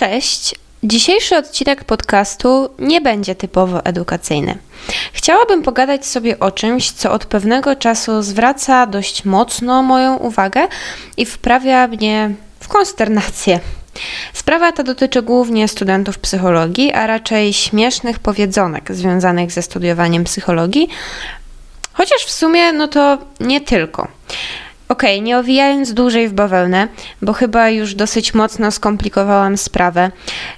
Cześć. Dzisiejszy odcinek podcastu nie będzie typowo edukacyjny. Chciałabym pogadać sobie o czymś, co od pewnego czasu zwraca dość mocno moją uwagę i wprawia mnie w konsternację. Sprawa ta dotyczy głównie studentów psychologii, a raczej śmiesznych powiedzonek związanych ze studiowaniem psychologii, chociaż w sumie no to nie tylko. Okej, okay, nie owijając dłużej w bawełnę, bo chyba już dosyć mocno skomplikowałam sprawę,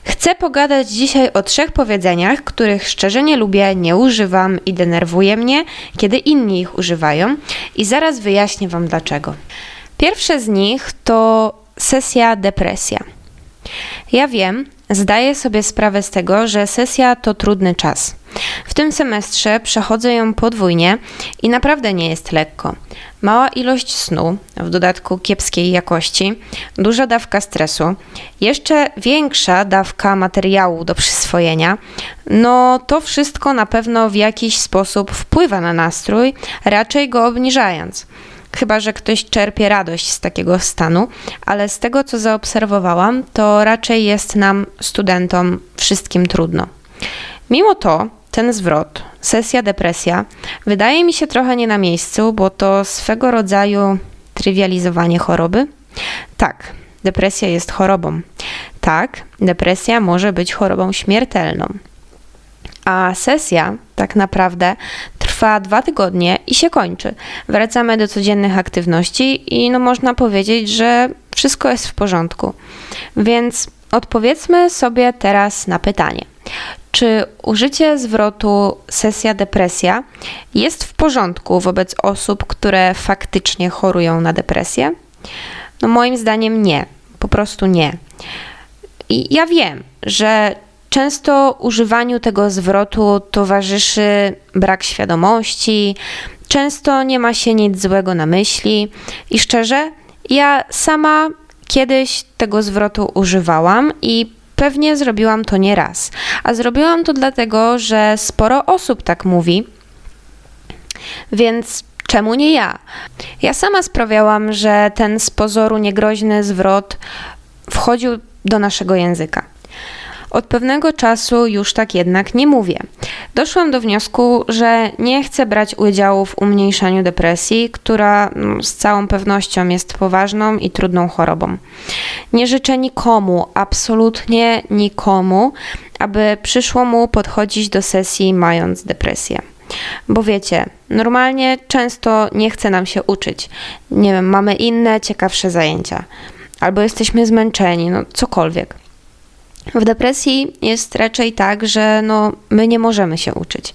chcę pogadać dzisiaj o trzech powiedzeniach, których szczerze nie lubię, nie używam i denerwuje mnie, kiedy inni ich używają, i zaraz wyjaśnię Wam dlaczego. Pierwsze z nich to sesja depresja. Ja wiem, zdaję sobie sprawę z tego, że sesja to trudny czas. W tym semestrze przechodzę ją podwójnie i naprawdę nie jest lekko. Mała ilość snu, w dodatku kiepskiej jakości, duża dawka stresu, jeszcze większa dawka materiału do przyswojenia, no to wszystko na pewno w jakiś sposób wpływa na nastrój, raczej go obniżając chyba że ktoś czerpie radość z takiego stanu, ale z tego co zaobserwowałam, to raczej jest nam, studentom, wszystkim trudno. Mimo to, ten zwrot, sesja depresja, wydaje mi się trochę nie na miejscu, bo to swego rodzaju trywializowanie choroby. Tak, depresja jest chorobą. Tak, depresja może być chorobą śmiertelną. A sesja tak naprawdę trwa dwa tygodnie i się kończy. Wracamy do codziennych aktywności i no można powiedzieć, że wszystko jest w porządku. Więc odpowiedzmy sobie teraz na pytanie. Czy użycie zwrotu sesja depresja jest w porządku wobec osób, które faktycznie chorują na depresję? No moim zdaniem nie, po prostu nie. I ja wiem, że Często używaniu tego zwrotu towarzyszy brak świadomości, często nie ma się nic złego na myśli i szczerze, ja sama kiedyś tego zwrotu używałam i pewnie zrobiłam to nie raz. A zrobiłam to dlatego, że sporo osób tak mówi, więc czemu nie ja? Ja sama sprawiałam, że ten z pozoru niegroźny zwrot wchodził do naszego języka. Od pewnego czasu już tak jednak nie mówię. Doszłam do wniosku, że nie chcę brać udziału w umniejszaniu depresji, która no, z całą pewnością jest poważną i trudną chorobą. Nie życzę nikomu, absolutnie nikomu, aby przyszło mu podchodzić do sesji mając depresję. Bo wiecie, normalnie często nie chce nam się uczyć. Nie wiem, mamy inne, ciekawsze zajęcia. Albo jesteśmy zmęczeni, no cokolwiek. W depresji jest raczej tak, że no, my nie możemy się uczyć,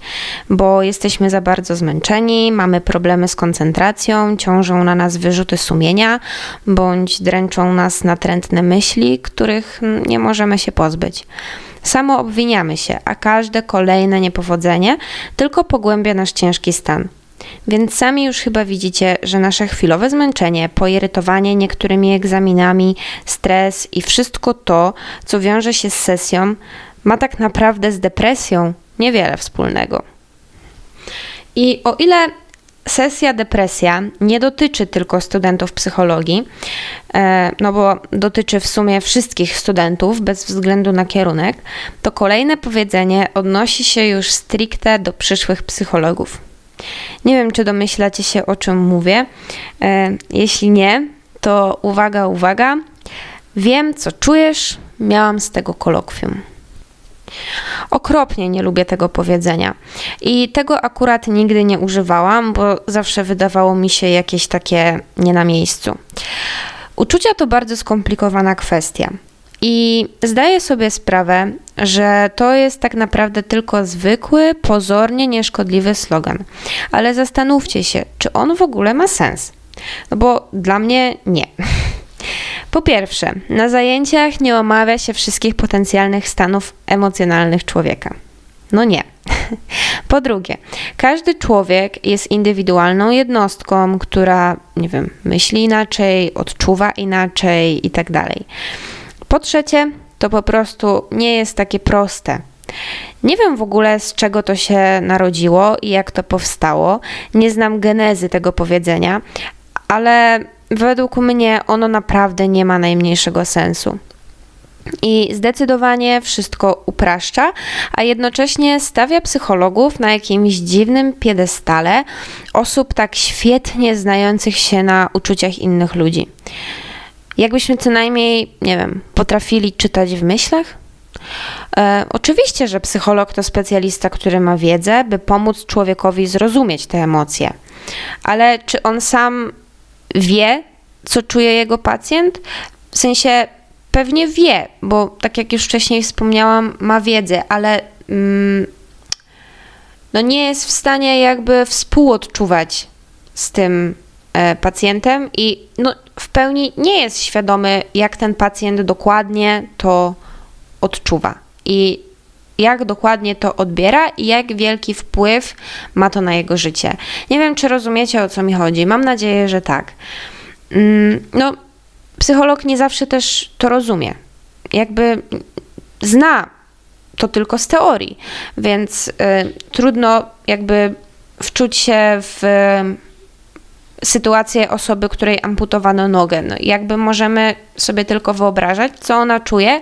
bo jesteśmy za bardzo zmęczeni, mamy problemy z koncentracją, ciążą na nas wyrzuty sumienia, bądź dręczą nas natrętne myśli, których nie możemy się pozbyć. Samo obwiniamy się, a każde kolejne niepowodzenie tylko pogłębia nasz ciężki stan. Więc sami już chyba widzicie, że nasze chwilowe zmęczenie, poirytowanie niektórymi egzaminami, stres i wszystko to, co wiąże się z sesją, ma tak naprawdę z depresją niewiele wspólnego. I o ile sesja depresja nie dotyczy tylko studentów psychologii, e, no bo dotyczy w sumie wszystkich studentów bez względu na kierunek, to kolejne powiedzenie odnosi się już stricte do przyszłych psychologów. Nie wiem, czy domyślacie się, o czym mówię. E, jeśli nie, to uwaga, uwaga. Wiem, co czujesz, miałam z tego kolokwium. Okropnie nie lubię tego powiedzenia. I tego akurat nigdy nie używałam, bo zawsze wydawało mi się jakieś takie nie na miejscu. Uczucia to bardzo skomplikowana kwestia. I zdaję sobie sprawę, że to jest tak naprawdę tylko zwykły, pozornie nieszkodliwy slogan. Ale zastanówcie się, czy on w ogóle ma sens. No bo dla mnie nie. Po pierwsze, na zajęciach nie omawia się wszystkich potencjalnych stanów emocjonalnych człowieka. No nie. Po drugie, każdy człowiek jest indywidualną jednostką, która, nie wiem, myśli inaczej, odczuwa inaczej i tak. Po trzecie, to po prostu nie jest takie proste. Nie wiem w ogóle z czego to się narodziło i jak to powstało. Nie znam genezy tego powiedzenia, ale według mnie ono naprawdę nie ma najmniejszego sensu. i zdecydowanie wszystko upraszcza, a jednocześnie stawia psychologów na jakimś dziwnym piedestale osób tak świetnie znających się na uczuciach innych ludzi. Jakbyśmy co najmniej, nie wiem, potrafili czytać w myślach? E, oczywiście, że psycholog to specjalista, który ma wiedzę, by pomóc człowiekowi zrozumieć te emocje. Ale czy on sam wie, co czuje jego pacjent? W sensie pewnie wie, bo tak jak już wcześniej wspomniałam, ma wiedzę, ale mm, no nie jest w stanie jakby współodczuwać z tym pacjentem i no, w pełni nie jest świadomy, jak ten pacjent dokładnie to odczuwa i jak dokładnie to odbiera i jak wielki wpływ ma to na jego życie. Nie wiem, czy rozumiecie o co mi chodzi. Mam nadzieję, że tak. Mm, no, psycholog nie zawsze też to rozumie. Jakby zna to tylko z teorii, więc y, trudno jakby wczuć się w sytuację osoby, której amputowano nogę. No, jakby możemy sobie tylko wyobrażać, co ona czuje.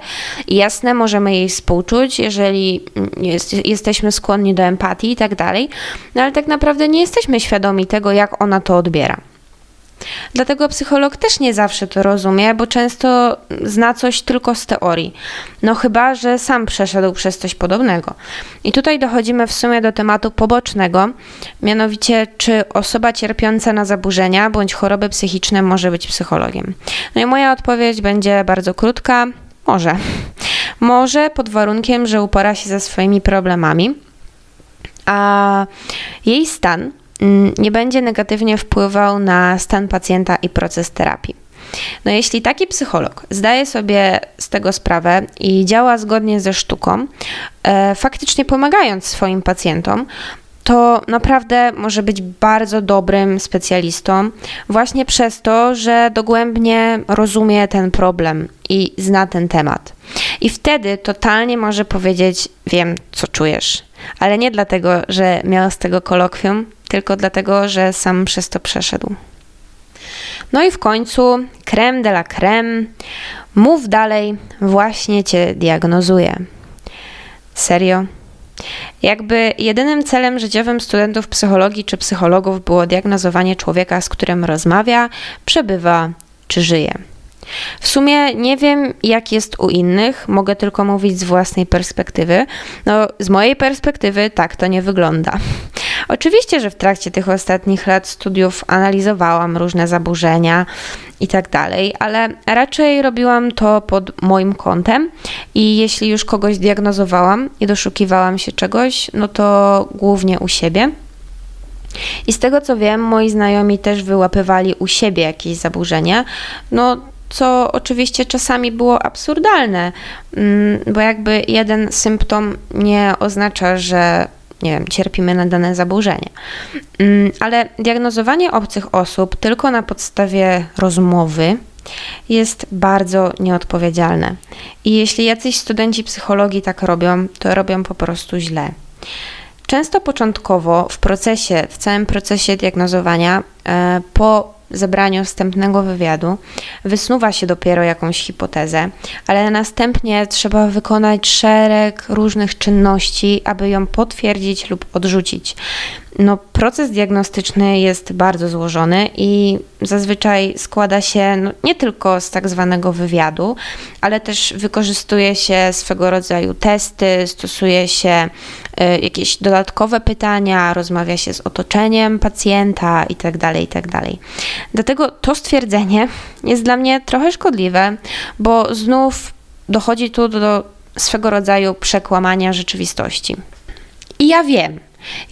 Jasne, możemy jej współczuć, jeżeli jest, jesteśmy skłonni do empatii i tak dalej, no ale tak naprawdę nie jesteśmy świadomi tego, jak ona to odbiera. Dlatego psycholog też nie zawsze to rozumie, bo często zna coś tylko z teorii. No chyba, że sam przeszedł przez coś podobnego. I tutaj dochodzimy w sumie do tematu pobocznego, mianowicie czy osoba cierpiąca na zaburzenia bądź choroby psychiczne może być psychologiem. No i moja odpowiedź będzie bardzo krótka. Może. Może pod warunkiem, że upora się ze swoimi problemami, a jej stan nie będzie negatywnie wpływał na stan pacjenta i proces terapii. No jeśli taki psycholog zdaje sobie z tego sprawę i działa zgodnie ze sztuką, e, faktycznie pomagając swoim pacjentom, to naprawdę może być bardzo dobrym specjalistą, właśnie przez to, że dogłębnie rozumie ten problem i zna ten temat. I wtedy totalnie może powiedzieć: Wiem, co czujesz, ale nie dlatego, że miał z tego kolokwium, tylko dlatego, że sam przez to przeszedł. No i w końcu creme de la creme. Mów dalej, właśnie cię diagnozuję. Serio? Jakby jedynym celem życiowym studentów psychologii czy psychologów było diagnozowanie człowieka, z którym rozmawia, przebywa czy żyje. W sumie nie wiem, jak jest u innych, mogę tylko mówić z własnej perspektywy. No, z mojej perspektywy tak to nie wygląda. Oczywiście, że w trakcie tych ostatnich lat studiów analizowałam różne zaburzenia i tak dalej, ale raczej robiłam to pod moim kątem i jeśli już kogoś diagnozowałam i doszukiwałam się czegoś, no to głównie u siebie. I z tego co wiem, moi znajomi też wyłapywali u siebie jakieś zaburzenia. No, co oczywiście czasami było absurdalne, mm, bo jakby jeden symptom nie oznacza, że nie wiem, cierpimy na dane zaburzenie. Mm, ale diagnozowanie obcych osób tylko na podstawie rozmowy jest bardzo nieodpowiedzialne. I jeśli jacyś studenci psychologii tak robią, to robią po prostu źle. Często początkowo w procesie, w całym procesie diagnozowania, e, po zebraniu wstępnego wywiadu wysnuwa się dopiero jakąś hipotezę, ale następnie trzeba wykonać szereg różnych czynności, aby ją potwierdzić lub odrzucić. No, proces diagnostyczny jest bardzo złożony i zazwyczaj składa się no, nie tylko z tak zwanego wywiadu, ale też wykorzystuje się swego rodzaju testy, stosuje się y, jakieś dodatkowe pytania, rozmawia się z otoczeniem pacjenta itd. Tak itd. Tak Dlatego to stwierdzenie jest dla mnie trochę szkodliwe, bo znów dochodzi tu do swego rodzaju przekłamania rzeczywistości. I ja wiem,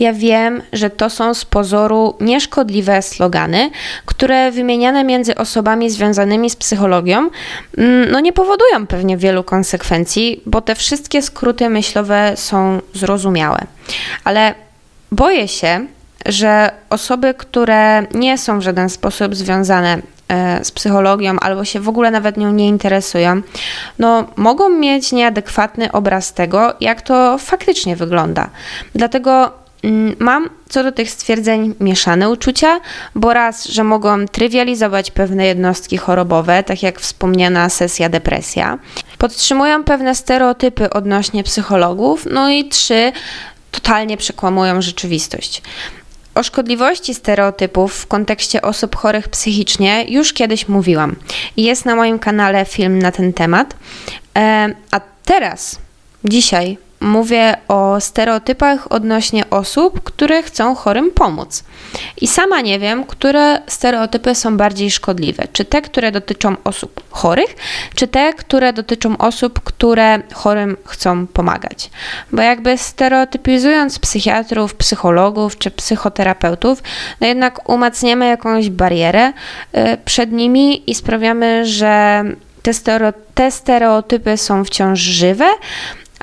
ja wiem, że to są z pozoru nieszkodliwe slogany, które wymieniane między osobami związanymi z psychologią mm, no nie powodują pewnie wielu konsekwencji, bo te wszystkie skróty myślowe są zrozumiałe. Ale boję się, że osoby, które nie są w żaden sposób związane z psychologią albo się w ogóle nawet nią nie interesują, no mogą mieć nieadekwatny obraz tego, jak to faktycznie wygląda. Dlatego Mm, Mam co do tych stwierdzeń mieszane uczucia, bo raz, że mogą trywializować pewne jednostki chorobowe, tak jak wspomniana sesja depresja, podtrzymują pewne stereotypy odnośnie psychologów, no i trzy, totalnie przekłamują rzeczywistość. O szkodliwości stereotypów w kontekście osób chorych psychicznie już kiedyś mówiłam. Jest na moim kanale film na ten temat. E, A teraz, dzisiaj, mówię o stereotypach odnośnie osób, które chcą chorym pomóc. I sama nie wiem, które stereotypy są bardziej szkodliwe. Czy te, które dotyczą osób chorych, czy te, które dotyczą osób, które chorym chcą pomagać. Bo jakby stereotypizując psychiatrów, psychologów czy psychoterapeutów, no jednak umacniamy jakąś barierę y, przed nimi i sprawiamy, że te, te stereotypy są wciąż żywe,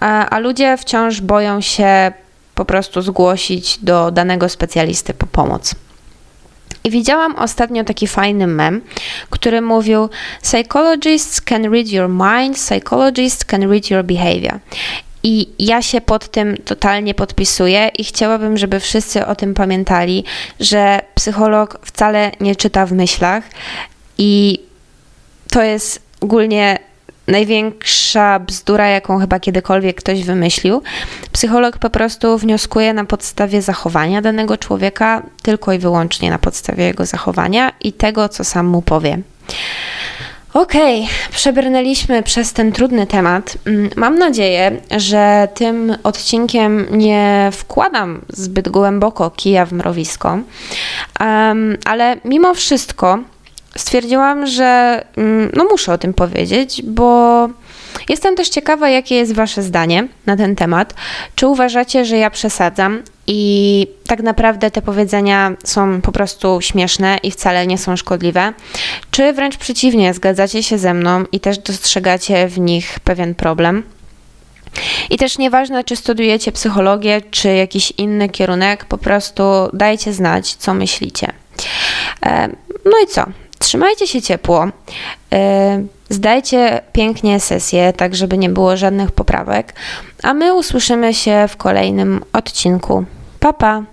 a, a ludzie wciąż boją się po prostu zgłosić do danego specjalisty po pomoc. I widziałam ostatnio taki fajny mem, który mówił: Psychologists can read your mind, psychologists can read your behavior. I ja się pod tym totalnie podpisuję i chciałabym, żeby wszyscy o tym pamiętali, że psycholog wcale nie czyta w myślach i to jest ogólnie największa bzdura, jaką chyba kiedykolwiek ktoś wymyślił. Psycholog po prostu wnioskuje na podstawie zachowania danego człowieka, tylko i wyłącznie na podstawie jego zachowania i tego, co sam mu powie. Okej, przebrnęliśmy przez ten trudny temat. Mm, Mam nadzieję, że tym odcinkiem nie wkładam zbyt głęboko kija w mrowisko, Em, ale mimo wszystko stwierdziłam, że mm, no muszę o tym powiedzieć, bo jestem też ciekawa, jakie jest Wasze zdanie na ten temat. Czy uważacie, że ja przesadzam i tak naprawdę te powiedzenia są po prostu śmieszne i wcale nie są szkodliwe? Czy wręcz przeciwnie, zgadzacie się ze mną i też dostrzegacie w nich pewien problem? I też nieważne, czy studiujecie psychologię, czy jakiś inny kierunek, po prostu dajcie znać, co myślicie. E, No i co? Trzymajcie się ciepło. e, Zdajcie pięknie sesję, tak żeby nie było żadnych poprawek. A my usłyszymy się w kolejnym odcinku. Pa pa!